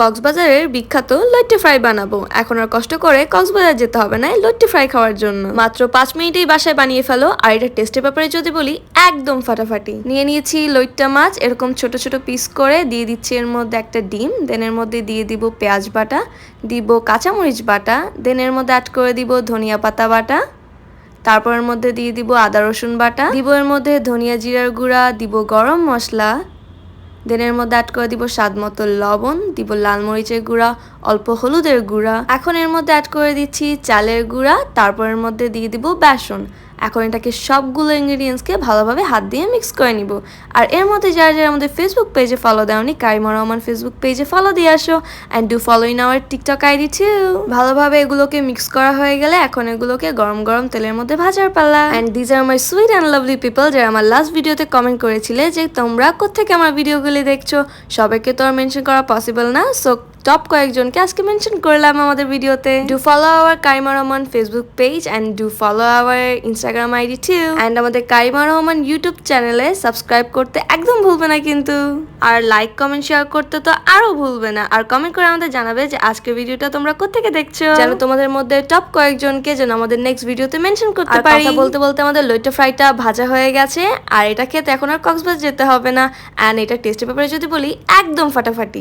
কক্সবাজারের বিখ্যাত লট্টি ফ্রাই বানাবো। এখন আর কষ্ট করে কক্সবাজার যেতে হবে না লট্টি ফ্রাই খাওয়ার জন্য। মাত্র পাঁচ মিনিটেই বাসায় বানিয়ে ফেলো আর এটা টেস্টের ব্যাপারে যদি বলি, একদম ফাটাফাটি। নিয়ে নিয়েছি লইট্টা মাছ, এরকম ছোট ছোট পিস করে দিয়ে দিচ্ছি এর মধ্যে একটা ডিম দেন এর মধ্যে দিয়ে দিব পেঁয়াজ বাটা, দিব কাঁচামরিচ বাটা দেন এর মধ্যে অ্যাড করে দিব ধনিয়া পাতা বাটা, তারপর এর মধ্যে দিয়ে দিব আদা রসুন বাটা, দিব এর মধ্যে ধনিয়া জিরার গুঁড়া, দিব গরম মশলা দেন এর মধ্যে অ্যাড করে দিব স্বাদ মতো লবণ দিব লাল মরিচের গুঁড়া অল্প হলুদের গুঁড়া। এখন এর মধ্যে অ্যাড করে দিচ্ছি চালের গুঁড়া, তারপর এর মধ্যে দিয়ে দিব বেসন। এখন এটাকে সবগুলো ইনগ্রিডিয়েন্টসকে ভালোভাবে হাত দিয়ে মিক্স করে নিব। আর এর মধ্যে যারা যারা আমাদের ফেসবুক পেজে ফলো দেওনি, কারিমা রহমান ফেসবুক পেজে ফলো দিয়ে আসো। And do follow in our TikTok ID to ভালোভাবে এগুলোকে মিক্স করা হয়ে গেলে এখন এগুলোকে গরম গরম তেলের মধ্যে ভাজার পালা। And these are my sweet and lovely people যারা আমার লাস্ট ভিডিওতে কমেন্ট করেছিলে যে তোমরা কোথেকে আমার ভিডিওগুলি দেখছ, সবাইকে তো আর মেনশন করা পসিবল না। সো টপ কয়েকজনকে আজকে মেনশন করলাম আমাদের ভিডিওতে। Do follow our Karima Rahman Facebook page and do follow our Instagram ID too and আমাদের কারিমা রহমান ইউটিউব চ্যানেলে সাবস্ক্রাইব করতে একদম ভুলবে না কিন্তু। আর লাইক কমেন্ট শেয়ার করতে তো আরও ভুলবে না। আর কমেন্ট করে আমাদের জানাবে যে আজকের ভিডিওটা তোমরা কোথেকে দেখছ। যেন তোমাদের মধ্যে টপ কয়েকজনকে যেন আমাদের নেক্সট ভিডিওতে মেনশন করতে পারি। বলতে বলতে আমাদের লইটা ফ্রাইটা ভাজা হয়ে গেছে। আর এটা খেতে এখন আর কক্সবাজার যেতে হবে না। অ্যান্ড এটা টেস্টের ব্যাপারে যদি বলি একদম ফাটাফাটি।